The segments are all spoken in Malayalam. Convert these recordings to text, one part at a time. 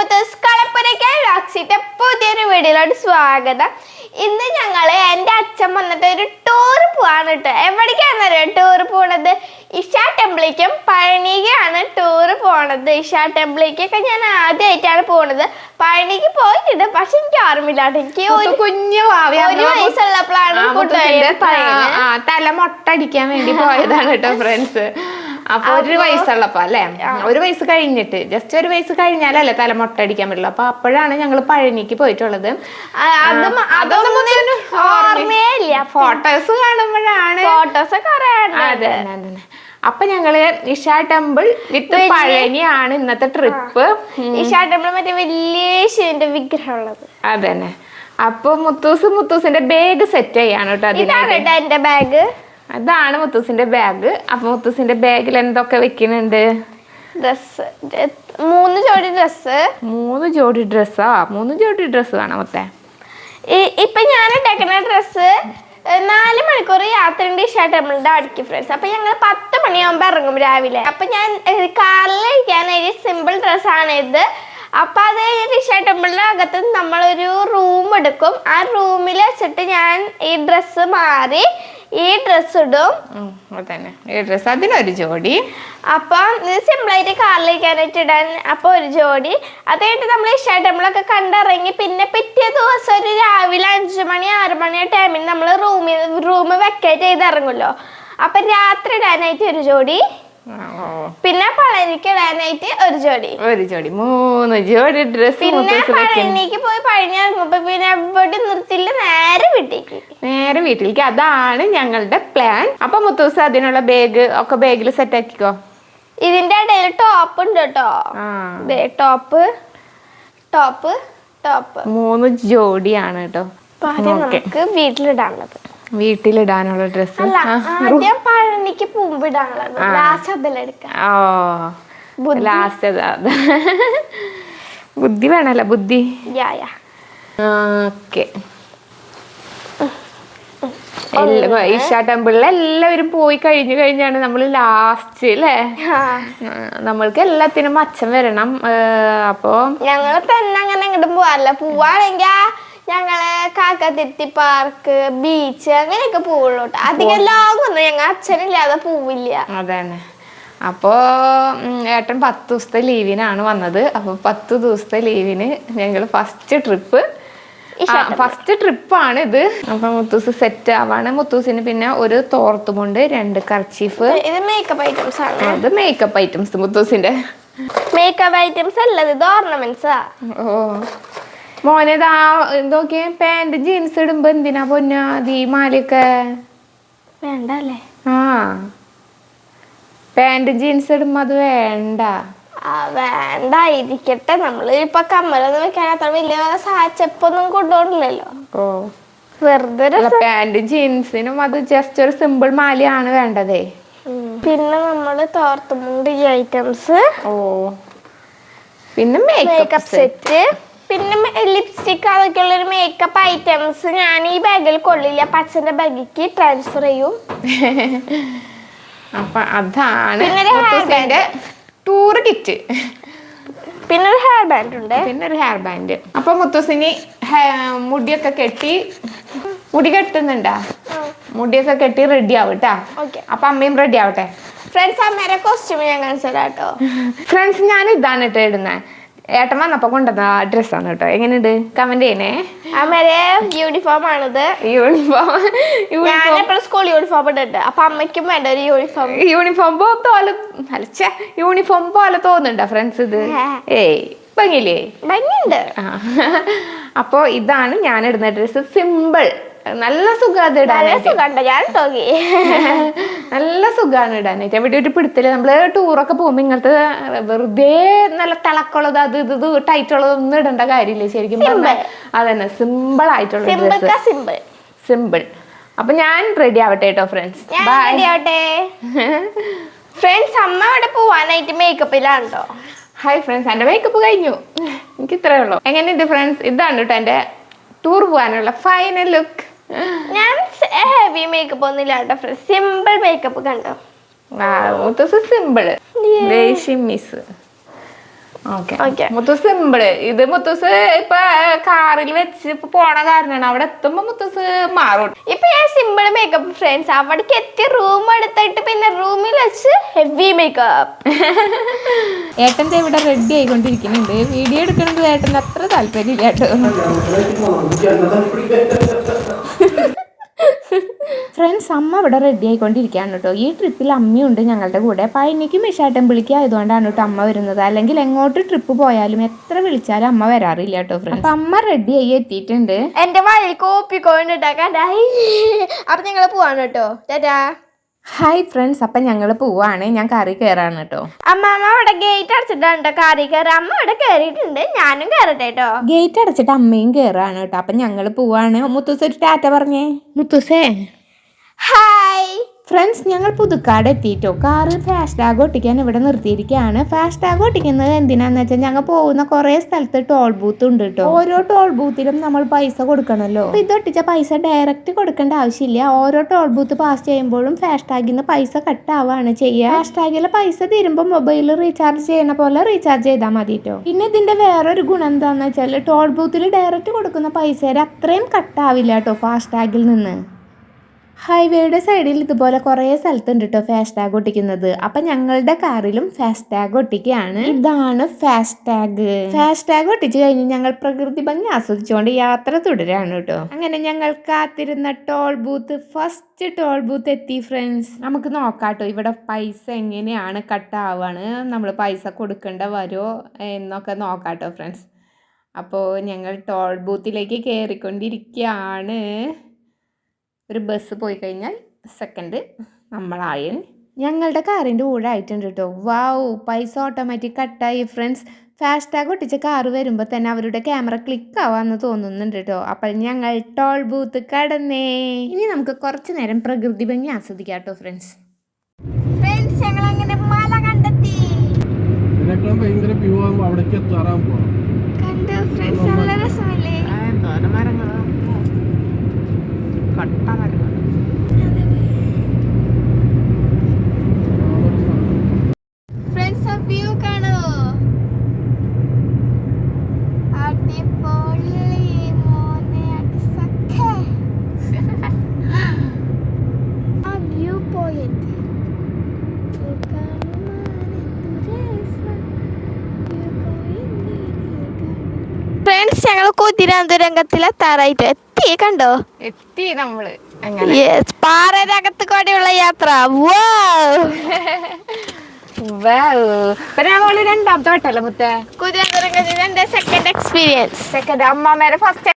മുത്തസ് കളപ്പുരയ്ക്കായി വ്ളോഗ്സിന്റെ പുതിയൊരു വീഡിയോയിലോട്ട് സ്വാഗതം. ഇന്ന് ഞങ്ങൾ എന്റെ അച്ഛൻ വന്നിട്ട് ഒരു ടൂർ പോവാണ് കേട്ടോ എവിടേക്കാണെന്നറിയോ ടൂർ പോണത്? ഇഷ ടെമ്പിളിലേക്കും പഴനിക്കാണ് ടൂർ പോണത്. ഇഷ ടെമ്പിളിലേക്കൊക്കെ ഞാൻ ആദ്യമായിട്ടാണ് പോണത്. പഴനിക്ക് പോയിട്ടുണ്ട് പക്ഷെ എനിക്ക് ഓർമ്മയില്ല എനിക്ക് ഒരു കുഞ്ഞു ഒരു വയസ്സുള്ളപ്പോഴാണ് തല മൊട്ടടിക്കാൻ വേണ്ടി പോയതാണ് കേട്ടോ ഫ്രണ്ട്സ് അപ്പൊ ഒരു വയസ്സുള്ളപ്പോ അല്ലെ? ഒരു വയസ്സ് കഴിഞ്ഞിട്ട് ജസ്റ്റ് ഒരു വയസ്സ് കഴിഞ്ഞാലല്ലേ തല മൊട്ടടിക്കാൻ പറ്റുള്ളൂ. അപ്പൊ അപ്പോഴാണ് ഞങ്ങൾ പഴനിക്ക് പോയിട്ടുള്ളത്. ഫോട്ടോസ് കാണുമ്പോഴാണ്. ഫോട്ടോസ് അതെ. അപ്പൊ ഞങ്ങൾ ഇഷ ടെമ്പിൾ വിത്ത് പഴനിയാണ് ഇന്നത്തെ ട്രിപ്പ്. ഇഷ ടെമ്പിൾ മറ്റേ വലിയ ശിവന്റെ വിഗ്രഹം ഉള്ളത്. അതന്നെ. അപ്പൊ മുത്തൂസ് മുത്തൂസിന്റെ ബാഗ് സെറ്റ് ചെയ്യാണ് കേട്ടോ അതിന് ഇതാണ് കേട്ടോ എന്റെ ബാഗ് അതാണ് മുത്തൂസിന്റെ ബാഗ് അപ്പൊ മുത്തൂസിന്റെ ബാഗിൽ എന്തൊക്കെ വെക്കുന്നുണ്ട്? ഡ്രസ് മൂന്ന് ജോഡി ഡ്രസ് മൂന്ന് ജോഡി ഡ്രസ്സാ മൂന്ന് ജോഡി ഡ്രസ് വേണം മൊത്തം ഇപ്പൊ ഞാൻ ഇട്ടേക്കുന്ന ഡ്രസ്സ് നാല് മണിക്കൂർ യാത്ര ഉണ്ട് നമ്മളുടെ അടുക്കി ഫ്രണ്ട്സ് അപ്പൊ ഞങ്ങൾ പത്ത് മണിയാകുമ്പോ ഇറങ്ങും രാവിലെ. അപ്പൊ ഞാൻ കാറിൽ ഇരിക്കാൻ ഒരു സിമ്പിൾ ഡ്രസ്സാണ് ഇത്. അപ്പൊ അത് ഇഷ ടെമ്പിളിന്റെ അകത്ത് നമ്മളൊരു റൂം എടുക്കും. ആ റൂമിൽ വെച്ചിട്ട് ഞാൻ ഈ ഡ്രസ്സ് മാറി ഈ ഡ്രസ് ഇടും. തന്നെ. അതന്നെ ഈ ഡ്രസ് അതിനൊരു ജോഡി. അപ്പം ആയിട്ട് സിമ്പിളായിട്ട് കാറിലേക്കാനായിട്ട് ഇടാൻ. അപ്പോൾ ഒരു ജോഡി. അത് കഴിഞ്ഞിട്ട് നമ്മൾ ഇഷ്ട നമ്മളൊക്കെ കണ്ടിറങ്ങി പിന്നെ പിറ്റേ ദിവസം ഒരു രാവിലെ അഞ്ച് മണി ആറ് മണി ആ ടൈമിൽ നമ്മൾ റൂമിൽ റൂം വെക്കേറ്റ് ചെയ്ത് ഇറങ്ങുമല്ലോ അപ്പം രാത്രി ഇടാനായിട്ട് ഒരു ജോഡി. പിന്നെ പഴനിക്ക് ഇടാനായിട്ട് ഒരു ജോഡി. ഒരു ജോഡി. മൂന്ന് ജോഡി ഡ്രസ് പിന്നെ പഴനിക്ക് പോയി പഴനി ഇറങ്ങുമ്പോ പിന്നെ എവിടെ നിർത്തില്ല നേരെ വീട്ടിലേക്ക്. നേരെ വീട്ടിലേക്ക്. അതാണ് ഞങ്ങളുടെ പ്ലാൻ അപ്പൊ മുത്തൂസ് അതിനുള്ള ബാഗ് ഒക്കെ ബാഗിൽ സെറ്റ് ആക്കിക്കോ. ഇതിന്റെ ഇടയിൽ ടോപ്പ് ഉണ്ട് കേട്ടോ ടോപ്പ് ടോപ്പ് ടോപ്പ് മൂന്ന് ജോഡിയാണ് കേട്ടോ. നമുക്ക് വീട്ടിലിടാനുള്ളത്. വീട്ടിലിടാനുള്ള ഡ്രസ്സ് അല്ല ആദ്യം പഴനിക്ക് പൂമ്പിടാനുള്ളത്. ലാസ്റ്റ് അതിലെടുക്കാം ഓ ബുദ്ധി. ലാസ്റ്റ് ബുദ്ധി വേണല്ലോ ബുദ്ധി. ഓക്കെ. ഈശ ടെമ്പിളിൽ എല്ലാവരും പോയി കഴിഞ്ഞു കഴിഞ്ഞാണ് നമ്മൾ ലാസ്റ്റ് അല്ലേ നമ്മൾക്ക് എല്ലാത്തിനും അച്ഛൻ വരണം. അപ്പൊ ഞങ്ങൾ തന്നെ അങ്ങനെ പോവാറില്ല. പോവാണെങ്കിൽ ഞങ്ങൾ കാക്കത്തിരുത്തി പാർക്ക് ബീച്ച് അങ്ങനെയൊക്കെ പോവുള്ളൂ. അധികം ലോങ് ഒന്നും ഞങ്ങൾ അച്ഛനില്ലാതെ പോവില്ല. അതന്നെ അപ്പോ ഏട്ടൻ പത്ത് ദിവസത്തെ ലീവിനാണ് വന്നത്. അപ്പൊ പത്ത് ദിവസത്തെ ലീവിന് ഞങ്ങൾ ഫസ്റ്റ് ട്രിപ്പ് ഫസ്റ്റ് ട്രിപ്പാണ് ഇത്. അപ്പൊ മുത്തൂസ് സെറ്റ് ആവാണ്. മുത്തൂസിന് പിന്നെ ഒരു തോർത്തുമുണ്ട് രണ്ട് കർച്ചീഫ് ഇത് മേക്കപ്പ് ഐറ്റംസ് ആണ്. അത് മേക്കപ്പ് ഐറ്റംസ് മുത്തൂസിന്റെ. മേക്കപ്പ് ഐറ്റംസ് അല്ലത് ഇത് ഓർണമെന്റ്സാ ഓ. മോനെ എന്തൊക്കെ പാന്റ് ജീൻസ് ഇടുമ്പോ എന്തിനാ പൊന്നാ ദീ മാലയൊക്കെ? വേണ്ടല്ലേ? ആ. പാന്റ് ജീൻസ് ഇടുമ്പോ അത് വേണ്ട. വേണ്ട ഇരിക്കട്ടെ നമ്മൾ ഇപ്പൊ കമ്മലൊന്നും വെക്കാൻ അത്ര വലിയ സാച്ചപ്പൊന്നും കൊണ്ടുപോകണില്ലല്ലോ. ഓ. വെറുതെ പാന്റും ജീൻസിനും അത് ജസ്റ്റ് ഒരു സിമ്പിൾ മാലയാണ് വേണ്ടതേ. പിന്നെ നമ്മൾ തോർത്തുമുണ്ട് ഈ ഐറ്റംസ് ഓ. പിന്നെ മേക്കപ്പ് സെറ്റ് പിന്നെ ലിപ്സ്റ്റിക് അതൊക്കെ ഉള്ളൊരു മേക്കപ്പ് ഐറ്റംസ് ഞാൻ ഈ ബാഗിൽ കൊള്ളില്ല. പച്ചന്റെ ബാഗിക്ക് ട്രാൻസ്ഫർ ചെയ്യും. അപ്പൊ അതാണ് ടൂർ കിറ്റ് പിന്നെ ഒരു ഹെയർ ബാൻഡ് ഉണ്ട്. പിന്നെ ഒരു ഹെയർ ബാൻഡ് അപ്പൊ മുത്തുസിനി മുടിയൊക്കെ കെട്ടി മുടി കെട്ടുന്നുണ്ടാ? മുടിയൊക്കെ കെട്ടി റെഡി ആവട്ടാ അപ്പൊ അമ്മയും റെഡി ആവട്ടെ. ഫ്രണ്ട്സ് അമ്മേരെ കോസ്റ്റ്യൂം ഞാൻ കാണിച്ചു കേട്ടോ ഫ്രണ്ട്സ് ഞാൻ ഇതാണ് കേട്ടോ ഇടുന്നത് ഏട്ടൻ വന്നപ്പോ കൊണ്ടുവന്ന ഡ്രസ്സാണ് കേട്ടോ. എങ്ങനെയുണ്ട്? കമന്റ് ചെയ്യണേ. അമ്മരെ യൂണിഫോം ആണിത്. യൂണിഫോം ഞാൻ എപ്പോഴും സ്കൂൾ യൂണിഫോം ഇട്ടിട്ട്. അപ്പൊ അമ്മയ്ക്കും വേണ്ട ഒരു യൂണിഫോം യൂണിഫോം പോലെ അലച്ച യൂണിഫോം പോലെ തോന്നുന്നുണ്ടോ ഫ്രണ്ട്സ് ഇത്? ഏയ് ഭംഗിയില്ലേ? ഭംഗിയുണ്ട്. അപ്പോൾ അപ്പോ ഇതാണ് ഞാൻ ഇടുന്ന ഡ്രസ്സ് സിമ്പിൾ നല്ല സുഖം അത് നല്ല ഇടാനായിട്ട് സുഖമുണ്ട് ഞാൻ തോന്നി നല്ല സുഖമാണ് ഇടാനായിട്ട് എവിടെ ഒരു പിടുത്തിൽ നമ്മൾ ടൂറൊക്കെ പോകുമ്പോ ഇങ്ങനത്തെ വെറുതെ നല്ല തിളക്കുള്ളത് അത് ഇത് ഇത് ടൈറ്റുള്ളതൊന്നും ഇടേണ്ട കാര്യമില്ല. ശരിക്കും പറഞ്ഞാൽ അതന്നെ സിമ്പിൾ ആയിട്ടുള്ള സിമ്പിൾ സിമ്പിൾ. അപ്പൊ ഞാൻ റെഡി ആവട്ടെ കേട്ടോ ഫ്രണ്ട്സ്. റെഡി ആവട്ടെ. ഫ്രണ്ട്സ് അമ്മ അവിടെ പോവാനായിട്ട് മേക്കപ്പിലാണ് ഹായ് ഫ്രണ്ട്സ് എന്റെ മേക്കപ്പ് കഴിഞ്ഞു. എനിക്ക് ഇത്രേ ഉള്ളൂ. എങ്ങനെയുണ്ട് ഫ്രണ്ട്സ് ഇതാണ് കേട്ടോ എന്റെ ടൂർ പോകാനുള്ള ഫൈനൽ ലുക്ക് ഞാൻ ഹെവി മേക്കപ്പ് ഒന്നും ഇല്ല കേട്ടോ. ഫ്രണ്ട്സ് സിമ്പിൾ മേക്കപ്പ് കണ്ടോ? Muthus simple miss. Muthus simple ഇത് മുത്തൂസ് ഇപ്പൊ കാറിൽ വെച്ച് ഇപ്പൊ പോണ കാരണമാണ് അവിടെ എത്തുമ്പോ മുത്തൂസ് മാറും. ഇപ്പൊ ഞാൻ സിമ്പിൾ മേക്കപ്പ് ഫ്രണ്ട്സ് അവിടേക്ക് എത്തി റൂം എടുത്തിട്ട് പിന്നെ റൂമിൽ വെച്ച് ഹെവി മേക്കപ്പ് ഏട്ടന്റെ ഇവിടെ റെഡി ആയിക്കൊണ്ടിരിക്കുന്നുണ്ട്. വീഡിയോ എടുക്കുന്നത് ഏട്ടന് അത്ര താല്പര്യമില്ല കേട്ടോ. ഫ്രണ്ട്സ് അമ്മ ഇവിടെ റെഡി ആയിക്കൊണ്ടിരിക്കുകയാണ് കേട്ടോ. ഈ ട്രിപ്പിൽ അമ്മയുണ്ട് ഞങ്ങളുടെ കൂടെ. പഴനിക്ക് മിഷാട്ടം വിളിക്കുക ആയതുകൊണ്ടാണ് കേട്ടോ അമ്മ വരുന്നത്. അല്ലെങ്കിൽ എങ്ങോട്ട് ട്രിപ്പ് പോയാലും എത്ര വിളിച്ചാലും അമ്മ വരാറില്ല കേട്ടോ ഫ്രണ്ട്സ് അപ്പൊ അമ്മ റെഡി ആയി എത്തിയിട്ടുണ്ട്. എന്റെ വായിൽ കോപ്പി കോണ്ടാക്കാണ്ടായി അപ്പൊ ഞങ്ങൾ പോവാണ് കേട്ടോ. ചേട്ടാ ഹായ് ഫ്രണ്ട്സ് അപ്പം ഞങ്ങൾ പോവാണ്. ഞാൻ കറി കയറാണ് കേട്ടോ. അമ്മ അമ്മ അവിടെ ഗേറ്റ് അടച്ചിട്ടാണ് കേട്ടോ കാറി കയറി അമ്മ അവിടെ കയറിയിട്ടുണ്ട് ഞാനും കയറട്ടെ കേട്ടോ. ഗേറ്റ് അടച്ചിട്ട് അമ്മയും കയറാണ് കേട്ടോ. അപ്പം ഞങ്ങൾ പോവാണ്. മുത്തൂസ് ഒരു ടാറ്റ പറഞ്ഞേ. മുത്തൂസേ. ഫ്രണ്ട്സ് ഞങ്ങൾ പുതുക്കാട് എത്തിയിട്ടോ? കാറിൽ ടാഗ് ഒട്ടിക്കാൻ ഇവിടെ നിർത്തിയിരിക്കുകയാണ്. ഫാസ്റ്റ് ടാഗ് ഒട്ടിക്കുന്നത് എന്തിനാന്ന് വെച്ചാൽ ഞങ്ങൾ പോകുന്ന കുറേ സ്ഥലത്ത് ടോൾ ബൂത്ത് ഉണ്ട് കേട്ടോ ഓരോ ടോൾ ബൂത്തിലും നമ്മൾ പൈസ കൊടുക്കണമല്ലോ അപ്പോൾ ഇത് ഒട്ടിച്ച പൈസ ഡയറക്റ്റ് കൊടുക്കേണ്ട ആവശ്യമില്ല. ഓരോ ടോൾ ബൂത്ത് പാസ് ചെയ്യുമ്പോഴും ടാഗിൽ നിന്ന് പൈസ കട്ട് ആവുകയാണ് ചെയ്യുക ടാഗിലെ പൈസ തീരുമ്പോൾ മൊബൈലിൽ റീചാർജ് ചെയ്യണ പോലെ റീചാർജ് ചെയ്താൽ മതി കേട്ടോ പിന്നെ ഇതിന്റെ വേറൊരു ഗുണം എന്താണെന്ന് വെച്ചാൽ ടോൾ ബൂത്തിൽ ഡയറക്റ്റ് കൊടുക്കുന്ന പൈസയുടെ അത്രയും കട്ടാവില്ല കേട്ടോ ടാഗിൽ നിന്ന്. ഹൈവേയുടെ സൈഡിൽ ഇതുപോലെ കുറേ സ്ഥലത്തുണ്ട് കേട്ടോ ഫാസ്റ്റ് ടാഗ് ഒട്ടിക്കുന്നത്. അപ്പൊ ഞങ്ങളുടെ കാറിലും ഫാസ്റ്റ് ടാഗ് ഒട്ടിക്കുകയാണ് ഇതാണ് ഫാസ്റ്റ് ടാഗ് ഫാസ്റ്റ് ടാഗ് ഒട്ടിച്ചു കഴിഞ്ഞ് ഞങ്ങൾ പ്രകൃതി ഭംഗി ആസ്വദിച്ചുകൊണ്ട് യാത്ര തുടരാണ് കേട്ടോ. അങ്ങനെ ഞങ്ങൾ കാത്തിരുന്ന toll booth first toll booth എത്തി ഫ്രണ്ട്സ് നമുക്ക് നോക്കാട്ടോ ഇവിടെ പൈസ എങ്ങനെയാണ് കട്ടാവാണ് നമ്മൾ പൈസ കൊടുക്കേണ്ട വരോ എന്നൊക്കെ നോക്കാട്ടോ ഫ്രണ്ട്സ് അപ്പോൾ ഞങ്ങൾ ടോൾ ബൂത്തിലേക്ക് കയറിക്കൊണ്ടിരിക്കുകയാണ് ഒരു ബസ് പോയി കഴിഞ്ഞാൽ സെക്കൻഡ് നമ്മളായൻ ഞങ്ങളുടെ കാറിന്റെ കൂടെ ആയിട്ടുണ്ട് കേട്ടോ വാവ് പൈസ ഓട്ടോമാറ്റിക് കട്ടായി ഫ്രണ്ട്സ് ഫാസ്ടാഗ് ഒട്ടിച്ച കാറ് വരുമ്പോൾ തന്നെ അവരുടെ ക്യാമറ ക്ലിക്ക് ആവാന്ന് തോന്നുന്നുണ്ട് കേട്ടോ അപ്പോൾ ഞങ്ങൾ ടോൾ ബൂത്ത് കടന്നേ. ഇനി നമുക്ക് കുറച്ച് നേരം പ്രകൃതി ഭംഗി ആസ്വദിക്കാം കേട്ടോ ഫ്രണ്ട്സ് ഫ്രണ്ട്സ് ഞങ്ങൾ അങ്ങനെ മല കണ്ടെത്തി. ഭയങ്കര വ്യൂ ആകുമ്പോൾ അവിടേക്ക് എത്താറാൻ പോവാം കണ്ടു ഫ്രണ്ട്സ് നല്ല രസമല്ലേ? ഫ്രണ്ട്സ് ആ വ്യൂ കാണോ? അടിപൊളി മോനെ അടിസക്കെ. ആ വ്യൂ പോയിന്റ് ഫ്രണ്ട്സ് ഞങ്ങൾ കുതിരാന്തുരംഗത്തിലെത്താറായിട്ട് എത്തി കണ്ടോ? എത്തി നമ്മൾ. യെസ് പാറരകത്ത് കൂടെയുള്ള യാത്ര. നമ്മൾ രണ്ടാമത്തെ വട്ടല്ലേ മുത്തേ? എന്റെ സെക്കൻഡ് എക്സ്പീരിയൻസ് സെക്കൻഡ് അമ്മമ്മേടെ ഫസ്റ്റ്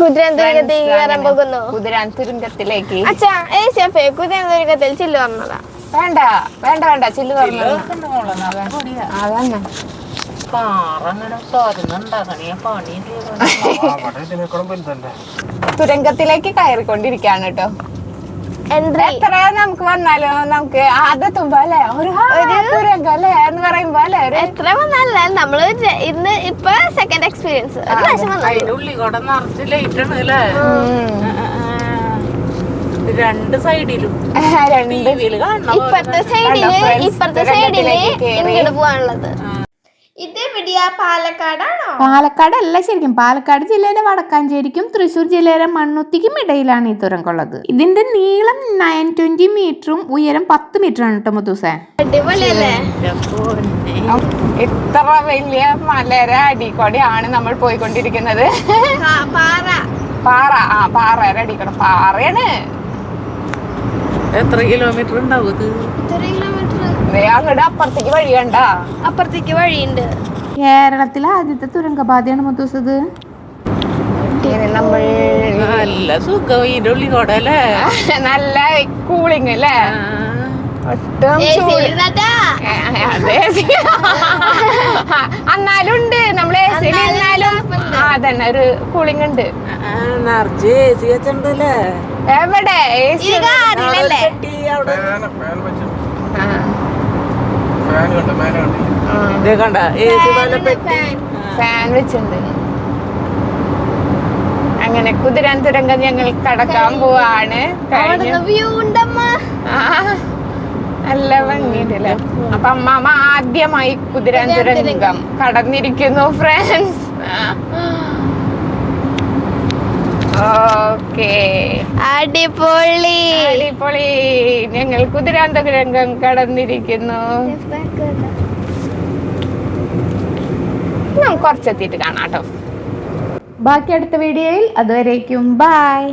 കുതിരാന്തുരംഗത്തിൽ കയറാൻ പോകുന്നു. കുതിരാൻ തുരുങ്കത്തിലേക്ക് അച്ഛാ ഏ ഷെഫേ കുതിരാന്തുരംഗത്തിൽ ചില്ല് വന്നതാ. വേണ്ട വേണ്ട വേണ്ട. ചില്ല് തുറന്നു അതന്നെ. തുരങ്കത്തിലേക്ക് കയറിക്കൊണ്ടിരിക്കാണ് കേട്ടോ. എൻട്രി എത്ര നമുക്ക് വന്നാലോ നമുക്ക് ആദ്യത്തുമ്പോ അല്ലെ ഒരു തുരങ്കം അല്ലേ എന്ന് പറയുമ്പോ അല്ലേ എത്ര വന്നാലേ നമ്മൾ ഇന്ന് ഇപ്പൊ സെക്കൻഡ് എക്സ്പീരിയൻസ് രണ്ട് സൈഡിലും കാണണം സൈഡിൽ friends, സൈഡിൽ ഇങ്ങോട്ട് പോവാനുള്ളത്. പാലക്കാടല്ല ശരിക്കും. പാലക്കാട് ജില്ലയിലെ വടക്കാഞ്ചേരിക്കും തൃശ്ശൂർ ജില്ലയിലെ മണ്ണുത്തിക്കും ഇടയിലാണ് ഈ തുരങ്കുള്ളത്. ഇതിന്റെ നീളം നയൻ ട്വന്റി മീറ്ററും ഉയരം പത്ത് മീറ്റർ ആണ് കേട്ടോ മുത്തൂസേ. ഇത്ര വലിയ മലര അടിക്കോടെയാണ് നമ്മൾ പോയിക്കൊണ്ടിരിക്കുന്നത്. പാറ. പാറ ആ പാറ അടിക്കണം പാറയാണ്. എത്ര കിലോമീറ്റർ ഉണ്ടാവും ഇത്? അങ്ങോട്ട് അപ്പുറത്തേക്ക് വഴി കണ്ട. അപ്പുറത്തേക്ക് വഴിയുണ്ട്. കേരളത്തിലെ ആദ്യത്തെ തുരങ്കപാതയാണ് മുത്തൂസത്. നല്ല സുഖം ഇതിന്റെ കൂടെ അല്ലേ നല്ല കൂളിംഗ് അല്ലേ? ഉണ്ട് നമ്മൾ എ സിയിൽ ഇരുന്നാലും അതന്നെ ഒരു കൂളിംഗ് ഉണ്ട്. എവിടെ? എ സി ഫാൻ വെച്ചിട്ടുണ്ട്. അങ്ങനെ കുതിരാൻ തുരങ്കം ഞങ്ങൾ കടക്കാൻ പോവാണ്. കഴിഞ്ഞു അവിടുന്ന് വ്യൂ ഉണ്ടമ്മ ആ, നല്ല ഭംഗിയുണ്ടല്ലേ? അപ്പൊ അമ്മാമ ആദ്യമായി കുതിരാഞ്ചുരംഗം കടന്നിരിക്കുന്നു ഫ്രണ്ട്സ് ഓക്കേ അടിപൊളി. അടിപൊളി. ഞങ്ങൾ കുതിരാന്തരംഗം കടന്നിരിക്കുന്നു. നമുക്ക് കുറച്ചെത്തിയിട്ട് കാണാം കേട്ടോ. ബാക്കി അടുത്ത വീഡിയോയിൽ അതുവരേക്കും. ബായ്